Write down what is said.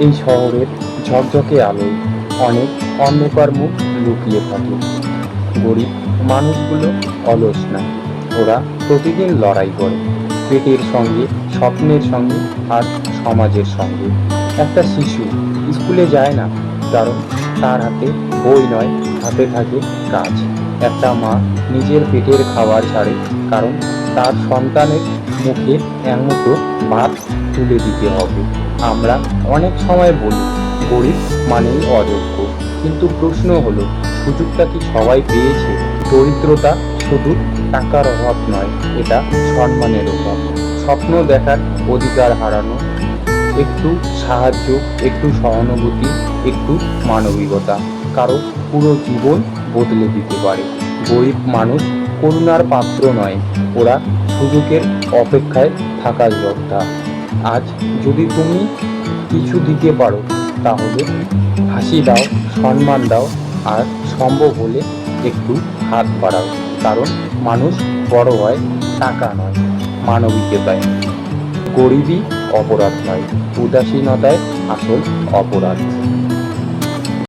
এই শহরের ঝকঝকে আলোয় অনেক অন্ধকার মুখ লুকিয়ে থাকে। গরিব মানুষগুলো অলস না। ওরা প্রতিদিন লড়াই করে। পেটের সঙ্গে, স্বপ্নের সঙ্গে আর সমাজের সঙ্গে। একটা শিশু স্কুলে যায় না, কারণ তার হাতে বই নয়, হাতে থাকে কাজ। একটা মা নিজের পেটের খাবার ছাড়ে, কারণ তার সন্তানের মুখে একমতো ভাত তুলে দিতে হবে। আমরা অনেক সময় বলি, গরিব মানেই অযোগ্য। কিন্তু প্রশ্ন হলো, সুযোগটা কি সবাই পেয়েছে? দরিদ্রতা শুধু টাকার অভাব নয়, এটা সম্মানের অভাব। স্বপ্ন দেখার অধিকার হারানো, একটু সাহায্য, একটু সহানুভূতি, একটু মানবিকতা, কারও পুরো জীবন বদলে দিতে পারে। গরিব মানুষ করুণার পাত্র নয়, ওরা সুযোগের অপেক্ষায় থাকার যোদ্ধা। আজ যদি তুমি কিছু দিতে পারো, তাহলে হাসি দাও, সম্মান দাও, আর সম্ভব হলে একটু হাত বাড়াও, কারণ মানুষ বড় হয় টাকা নয় মানবিকতায় গরিবই অপরাধ নয় উদাসীনতায় আসল অপরাধ।